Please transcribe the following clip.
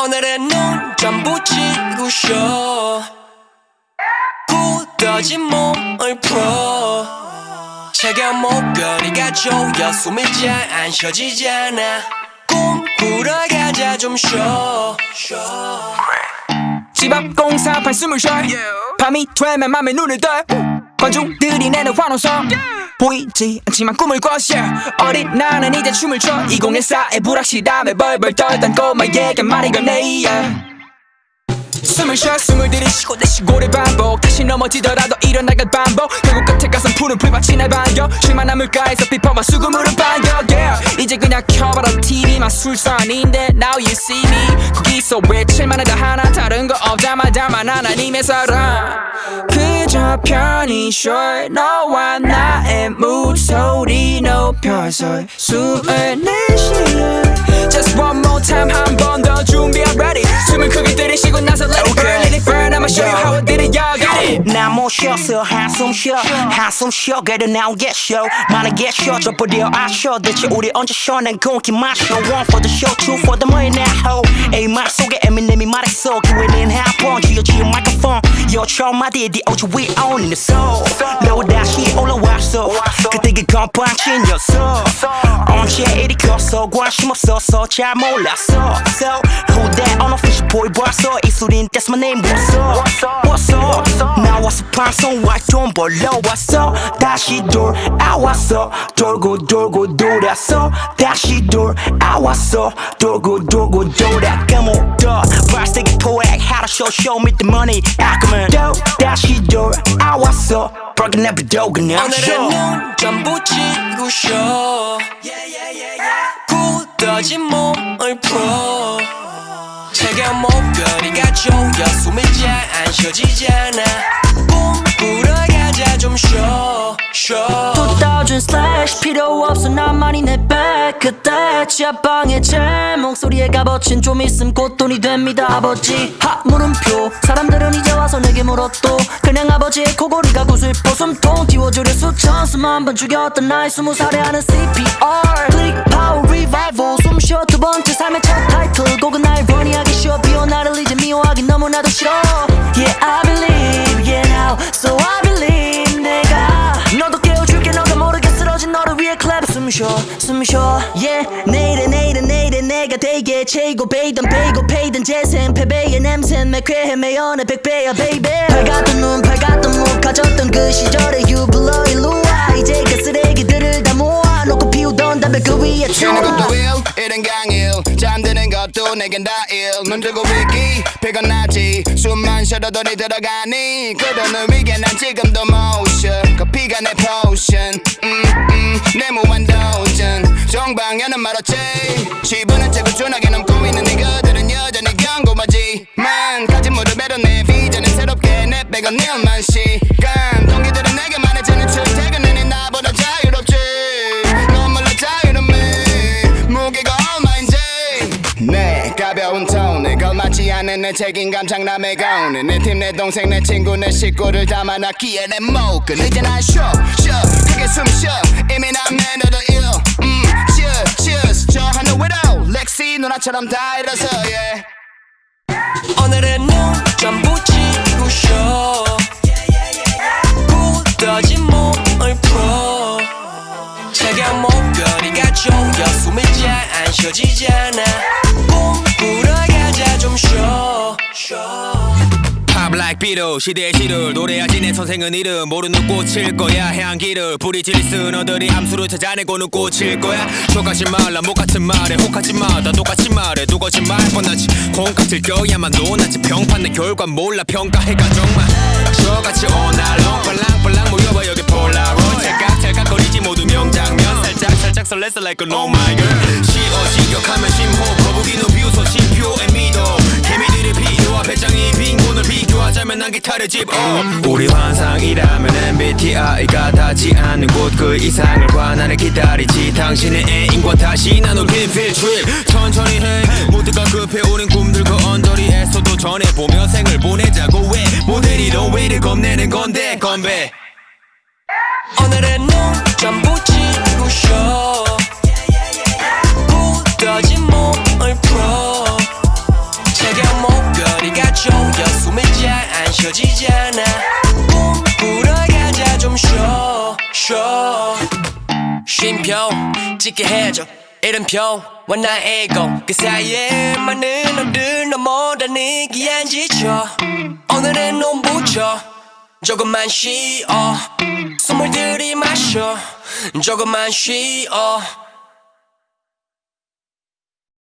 오늘은 눈 전부 지고 쉬어 굳어진 몸을 풀어. 차가운 목걸이가 조여 숨이 잘 안 쉬어지잖아. 꿈 꾸러 가자 좀 쉬어. 쉬어 집앞 공사판 숨을 쉬어 밤이 되면 맘에 눈을 떠 관중들이 내는 환호성 보이지 않지만 꿈을 꿔 yeah. 어린 나는 이제 춤을 춰 2014의 불확실함에 벌벌 떨던 꼬마에게 말이 건네. 숨을 쉬어 숨을 들이쉬고 내쉬고를 반복 다시 넘어지더라도 일어나갈 반복 결국 끝에 가선 푸른 불밭이 날 반겨 쉴만한 물가에서 비퍼만 수금으로 반겨 yeah. 이제 그냥 켜봐라 TV만 술산인데 Now you see me 거기서 외칠만 해도 하나 다른 거 없자마자만 하나님의 사랑 그저 편 히 쉬어 너와 나의 목소리 높여서 숨을 내쉬어 Just one more time 한 번 더 준비 I'm ready. 숨을 get it 나못 쉬었어 한숨 쉬어 한숨 쉬어 그래도 now get show. 만약에 쉬어 져버려 아쉬워 대체 우리 언제 쉬어 난 공기 마셔 One for the show two for the money now ho. 에이 말 속에 에미넴이 말했어 기회는 한번 쥐어쥐어 마이크폰 요처럼 마디에 오지 we own the soul. 너 다시 올라왔어 그때 그 건빵친이었어 언제 이리 컸어 관심 없어서 잘 몰랐어 So. Who that unofficial boy 봤어 이 소린 that's my name what's up? What's up 나와서 방송 활동 벌러 왔어. 다시 돌아왔어 돌고 돌고 돌았어 다시 돌아왔어 돌고 돌고 돌아 Come on 더 발색이 포획. How to show show me the money. 아까면 또 다시 돌아왔어 Broken every door 그냥 오늘은 show 눈 전부 지고 쉬어 굳어진 몸을 풀어 차가운 목걸이가 조여 숨이 잘 안 쉬어지잖아. 꿈 꾸러 가자 좀 쉬어 쉬어. 2000 slash 필요 없어 나만이 내백 그때 지하방에 제 목소리에 값어친 좀 있음 곧 돈이 됩니다 아버지. 하 물음표 사람들은 이제 와서 내게 물었도 그냥 아버지의 코골이가 구슬퍼 숨통 띄워주려 수천 수만 번 죽였던 나의 스무 살에 하는 CPR 클릭 파워 리바이벌 숨 쉬어 두 번째 삶의 첫 타이틀 곡은 하기 너무나도 싫어. Yeah I believe yeah now. So I believe 내가 너도 깨워줄게. 너가 모르게 쓰러진 너를 위해 clap. 숨 쉬어 숨 쉬어. Yeah 내일은 내일은 내일은 내가 되게 최고. 베이던 베이고 페이던 재생 패배의 냄새. 매쾌해 매연의 백배야 baby. 밝았던 눈 밝았던 목 가졌던 그 시절의 유불러 일로와 이제 그 쓰레기들을 다 모아놓고 피우던 담배 그 위에 일, 일은 강일 잠드는 것도 내겐 다일눈 뜨고 있기 피곤하지. 숨만 쉬어도 니 들어가니 그러는 위에 난 지금도 motion. 커피가 내 potion. 음, 음, 내 무한 도전. 정방향은 말았지. 지분은 채고 준하게 넘고 있는 니그들은 여전히 경고하지 만 가진 무릎에도 내 비전은 새롭게 내 백은 일만 않은 내 책임감 장남의 가운에 내팀 내 동생 내 친구 내 식구를 담아놨기에 내 목은 이제 난 쉬어 쉬어 크게 숨쉬어. 이미 난 매너도 일 음, cheers cheers. 저 하늘 위로 렉시 누나처럼 다 일어서 yeah. 오늘은 눈 전부 지고 쉬어 굳어진 몸을 풀어. 차가운 목걸이가 조여 숨이 잘안 쉬어지잖 Beatle 시대의 시를 노래하지 내 선생은 이름 모르는 꽃일 거야. 향기를 뿌리질 쓴 어들이 암수를 찾아내고는 꽃일 거야. 똑같이 말라 목 같은 말에 혹하지 마다 똑같이 말해 두 거짓말. 뻔하지. 공 같을 거야만 논하지. 평판 내 결과 몰라 평가해가 정말. 저같이 long 빨랑빨랑 모여봐 여기 폴라로id 찰칵찰칵거리지 모두 명장면. 살짝 살짝 설레서 like a no my girl. 시어 진격하면 심호 거북이는 비웃어 심표의 미도 필요한 배짱이 빈곤을 비교하자면 난 기타를 집어. 우리 환상이라면 MBTI가 닿지 않는 곳 그 이상을 관하는 기다리지. 당신의 애인과 다시 나눌 빈필 트립 천천히 해. 모두가 급해. 우린 꿈들 그 언저리에서도 전해보며 생을 보내자고 왜 모델이 너 왜를 겁내는 건데 건배. 오늘은 눈 전부 지고 쉬 쉬어 쉼표 찍게 해줘. 이름표 원나의 ego 그 사이에 많은 놈들 느끼한 지쳐. 오늘은 눈 붙여 조금만 쉬어. 숨을 들이마셔. 조금만 쉬어